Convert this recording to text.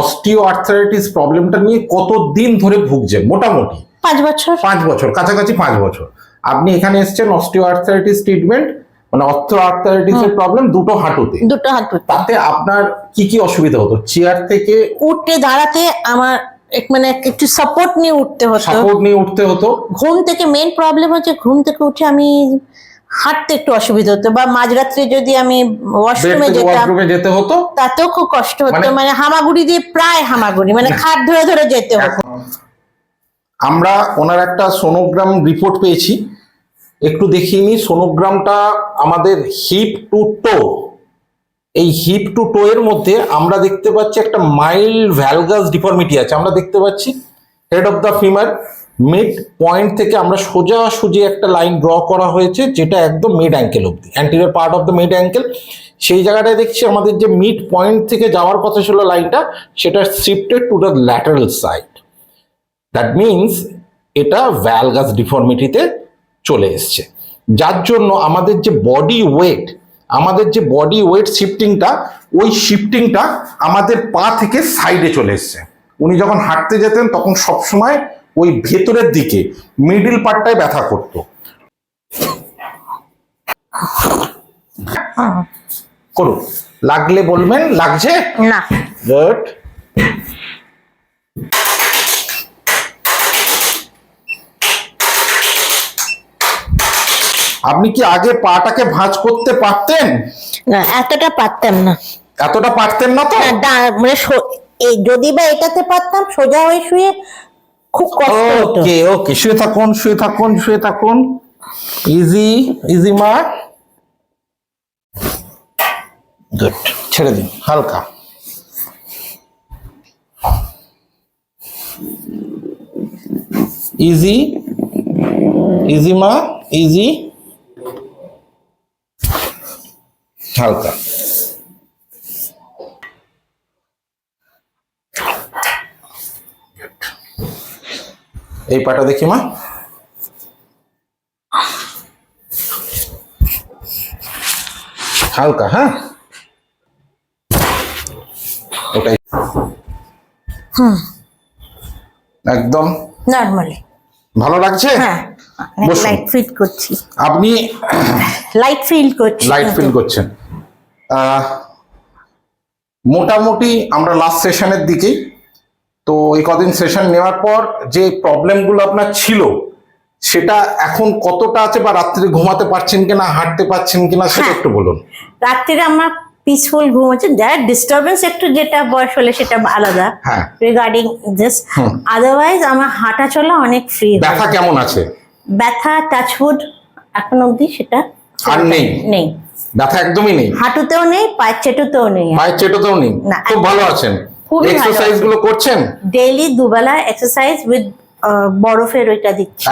Osteo arthritis প্রবলেমটা নিয়ে কত দিন ধরে ভুগছে? মোটামুটি। পাঁচ বছর। পাঁচ বছর কাছাকাছি পাঁচ বছর। আপনি এখানে এসেছেন অস্টিও আর্থারাইটিস ট্রিটমেন্ট মানে অস্টিও আর্থারাইটিস এর প্রবলেম দুটো হাঁটুতে। দুটো দুটো তাতে আপনার কি কি অসুবিধা হতো? চেয়ার থেকে উঠতে দাঁড়াতে আমার এক মানে একটু সাপোর্ট নিয়ে উঠতে হতো। সাপোর্ট নিয়ে উঠতে হতো। ঘুম থেকে মেন প্রবলেম হচ্ছে ঘুম থেকে উঠে আমি হাঁটতে একটু অসুবিধা হতো বা মাঝরাত্রে যদি আমি ওয়াশরুমে যেতাম যেতে হতো? তাতেও খুব কষ্ট হতো। মানে- মানে হামাগুড়ি দিয়ে প্রায় হামাগুড়ি মানে খাট ধরে ধরে যেতে হতো। আমরা ওনার একটা সোনোগ্রাম রিপোর্ট পেয়েছি। একটু দেখিয়ে নিই সোনোগ্রামটা আমাদের হিপ টু টো এই হিপ টু টো এর মধ্যে আমরা দেখতে পাচ্ছি একটা মাইল্ড ভ্যালগাস ডিফর্মিটি আছে। আমরা দেখতে পাচ্ছি head of the femur mid point থেকে আমরা সোজা সুজি একটা লাইন ড্র করা হয়েছে, যেটা একদম মিড অ্যাঙ্কেল অব্দি anterior part of the mid ankle সেই জায়গাটায় দেখছি আমাদের যে মিড পয়েন্ট থেকে যাওয়ার কথা ছিল লাইনটা সেটা shifted to the lateral side that means এটা ভ্যালগাস ডিফর্মিটিতে চলে এসছে। যার জন্য আমাদের যে বডি ওয়েট আমাদের যে বডি ওয়েট শিফটিংটা ওই শিফটিংটা আমাদের পা থেকে সাইডে চলে এসছে। উনি যখন হাঁটতে যেতেন, তখন সবসময় ওই ভেতরের দিকে মিডিল পার্টটায় ব্যথা করতো। করুন। লাগলে বলবেন লাগছে? না। গুড আপনি কি আগে পাটাকে ভাঁজ করতে পারতেন? না এতটা পারতাম না। এতটা পারতেন না তো? মানে যদি বা এটাতে পারতাম সোজা হয়ে শুয়ে খুব কষ্ট ওকে ওকে শুয়ে থাকুন শুয়ে থাকুন শুয়ে থাকুন। ইজি ইজি মা। গুড ছেড়ে দিন, হালকা। ইজি ইজি মা ইজি হালকা। এই পাটা দেখি মা। হালকা হ্যাঁ? ওটাই। একদম। নর্মালি। ভালো লাগছে? হ্যাঁ। লাইট ফিল করছি। আপনি লাইট ফিল করছি। লাইট ফিল করছেন। আহ, মোটামুটি আমরা লাস্ট সেশনের দিকেই তো এই কদিন সেশন নেওয়ার পর যে প্রবলেমগুলো আপনার ছিল সেটা এখন কতটা আছে বা রাত্রে ঘুমাতে পারছেন কিনা হাঁটতে পারছেন কিনা সেটা হ্যাঁ। একটু বলুন। রাত্রিরে আমার পিসফুল ঘুম হচ্ছে। যার ডিস্টারবেন্স একটু যেটা বয়স হলে সেটা আলাদা রিগার্ডিং দিস। আদারওয়াইজ আমার হাঁটা চলা অনেক ফ্রি ব্যথা কেমন আছে? ব্যথা টাচউড এখন অবধি সেটা আর নেই? নেই। ব্যথা একদমই নেই? হাঁটুতেও নেই পায়ের চেটুতেও নেই। পায়ের চেটোতেও নেই? না, খুব ভালো আছেন। খুবই ভালো এক্সারসাইজগুলো করছেন? ডেইলি দুবেলা এক্সারসাইজ উইথ বরফের ওইটা দিচ্ছি।